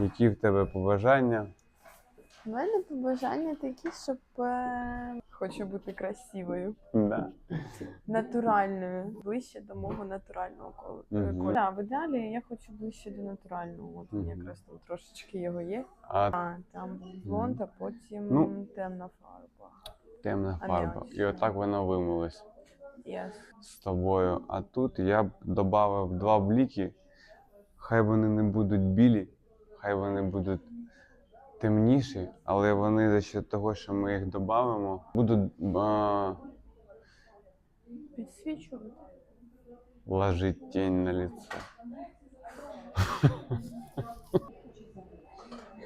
Які в тебе побажання? У мене побажання такі, щоб е... хочу бути красивою, Да. натуральною, ближче до мого натурального колу. Мгм. кольору. Да, в ідеалі я хочу ближче до натурального. От Мгм. якраз там трошечки його є. А А там був блонд, а потім Ну. темна фарба. темна А фарба. м'яч, І отак да. воно вимилось Yes. з тобою. А тут я б додав два бліки. Хай вони не будуть білі, хай вони будуть темніші, але вони за счет того, що ми їх додамо, будуть а, Підсвічувати. ложить тень на лицо.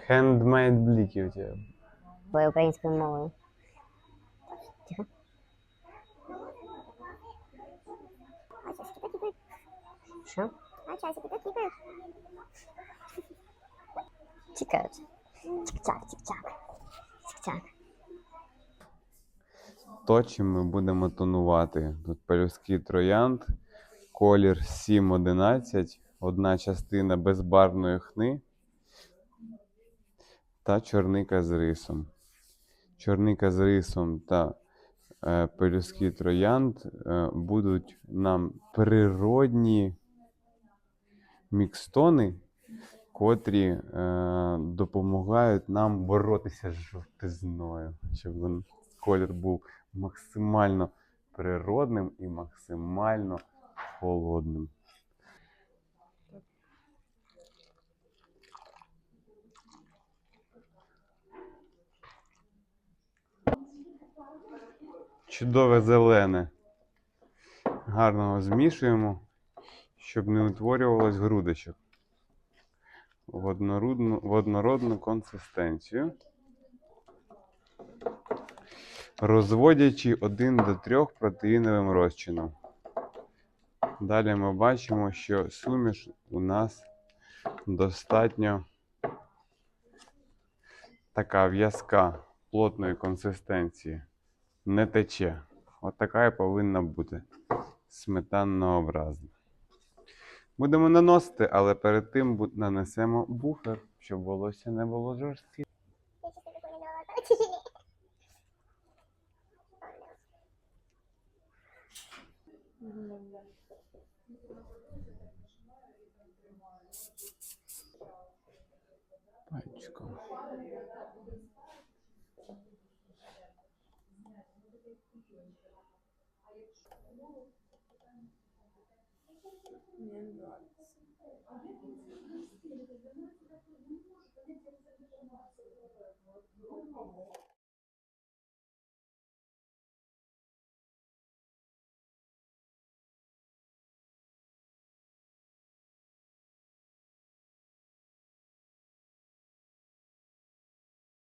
Handmade бліки у тебе. Бо українською мовою. Тихо. Що? А часики так тікають. Тікають. Тік-чак, тік-чак. Тік-чак. То, чим ми будемо тонувати. Тут пелюстки троянд, колір 7-11, одна частина безбарвної хни та чорника з рисом. Чорника з рисом та е, пелюстки троянд е, будуть нам природні мікстони, котрі е, допомагають нам боротися з жовтизною, щоб колір був максимально природним і максимально холодним. Чудове зелене. Гарно змішуємо, щоб не утворювалось грудочок. В однородну, в однородну консистенцію. Розводячи 1 до 3 протеїновим розчином. Далі ми бачимо, що суміш у нас достатньо така в'язка плотної консистенції. Не тече. От і повинна бути сметаннообразна. Будемо наносити, але перед тим нанесемо буфер, щоб волосся не було жорстке. Пальчиком. Мені не meandros